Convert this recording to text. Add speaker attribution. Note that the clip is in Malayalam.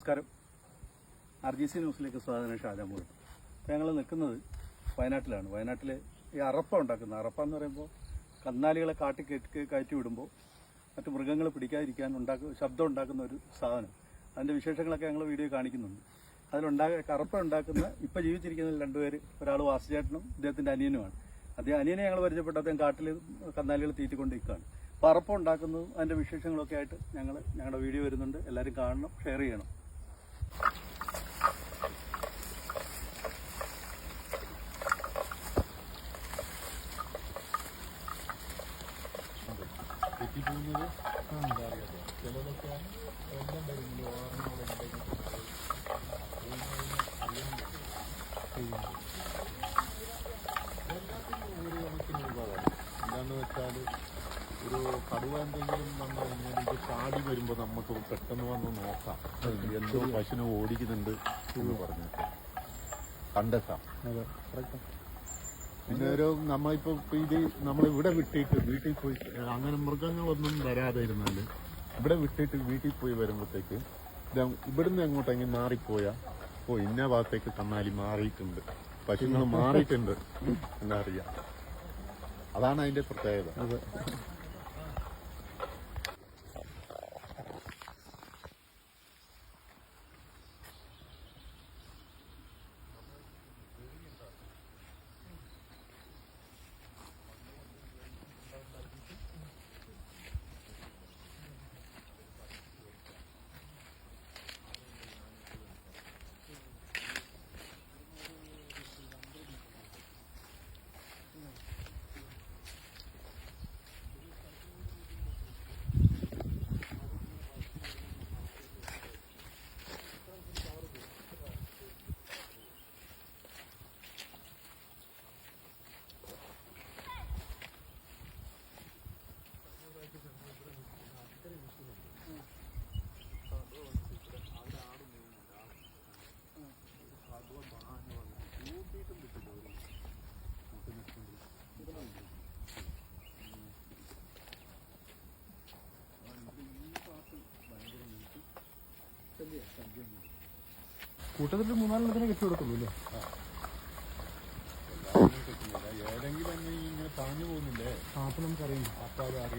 Speaker 1: നമസ്കാരം. ആർ ജി സി ന്യൂസിലേക്ക് സ്വാഗതം ഷാജാമൂർ ഇപ്പോൾ ഞങ്ങൾ നിൽക്കുന്നത് വയനാട്ടിലാണ്. വയനാട്ടിൽ ഈ അറപ്പ ഉണ്ടാക്കുന്നത്. അറപ്പ എന്ന് പറയുമ്പോൾ കന്നാലികളെ കാട്ടി കെട്ടി കയറ്റി വിടുമ്പോൾ മറ്റു മൃഗങ്ങൾ പിടിക്കാതിരിക്കാൻ ഉണ്ടാക്കുന്ന ശബ്ദം ഉണ്ടാക്കുന്ന ഒരു സാധനം. അതിന്റെ വിശേഷങ്ങളൊക്കെ ഞങ്ങൾ വീഡിയോ കാണിക്കുന്നുണ്ട്. അതിലുണ്ടാക കറപ്പ ഉണ്ടാക്കുന്ന ഇപ്പോൾ ജീവിച്ചിരിക്കുന്ന രണ്ടുപേർ ഒരാൾ വാസുചേട്ടനും ഇദ്ദേഹത്തിന്റെ അനിയനുമാണ്. അദ്ദേഹം അനിയനെ ഞങ്ങൾ പരിചയപ്പെട്ട. അദ്ദേഹം കാട്ടിൽ കന്നാലികൾ തീറ്റിക്കൊണ്ടിരിക്കുകയാണ്. അപ്പോൾ അറപ്പ ഉണ്ടാക്കുന്നതും അതിന്റെ വിശേഷങ്ങളൊക്കെ ആയിട്ട് ഞങ്ങൾ ഞങ്ങളുടെ വീഡിയോ വരുന്നുണ്ട്. എല്ലാവരും കാണണം ഷെയർ ചെയ്യണം.
Speaker 2: തെറ്റിപ്പോകുന്നത് എന്താ അറിയാതെ ചിലതൊക്കെ എല്ലാം വരുന്നത് എല്ലാത്തിനും ഒരു കണക്കിന് ഉപകാരം എന്താണെന്ന് വെച്ചാൽ ഒരു കടുവ എന്തെങ്കിലും വന്നു കഴിഞ്ഞാൽ ഇത് ചാടി വരുമ്പോൾ നമുക്ക് പെട്ടെന്ന് വന്ന് നോക്കാം. എന്തോ പശുവിനെ ഓടിക്കുന്നുണ്ട് എന്ന് പറഞ്ഞു കണ്ടെത്താം.
Speaker 1: അതെ
Speaker 2: പിന്നെ ഒരു നമ്മളിപ്പോ ഇത് നമ്മളിവിടെ വിട്ടിട്ട് വീട്ടിൽ പോയി അങ്ങനെ മൃഗങ്ങളൊന്നും വരാതെ ഇരുന്നാൽ ഇവിടെ വിട്ടിട്ട് വീട്ടിൽ പോയി വരുമ്പോഴത്തേക്ക് ഇവിടുന്ന് എങ്ങോട്ടെങ്കിലും മാറിപ്പോയാ? ഓ ഇന്ന ഭാഗത്തേക്ക് കന്നാലി മാറിയിട്ടുണ്ട്. പശുങ്ങൾ മാറിയിട്ടുണ്ട്. എന്നറിയാം അതാണ് അതിന്റെ പ്രത്യേകത.
Speaker 1: കൂട്ടത്തിൽ മൂന്നാലെണ്ണത്തിനെ കെട്ടി കൊടുക്കുള്ളൂ അല്ലേ
Speaker 2: ഏതെങ്കിലും പറഞ്ഞു ഇങ്ങനെ പാഞ്ഞു പോകുന്നില്ലേ?
Speaker 1: ആ അപ്പം നമുക്കറിയാം.
Speaker 2: അപ്പൊ അറിയാം.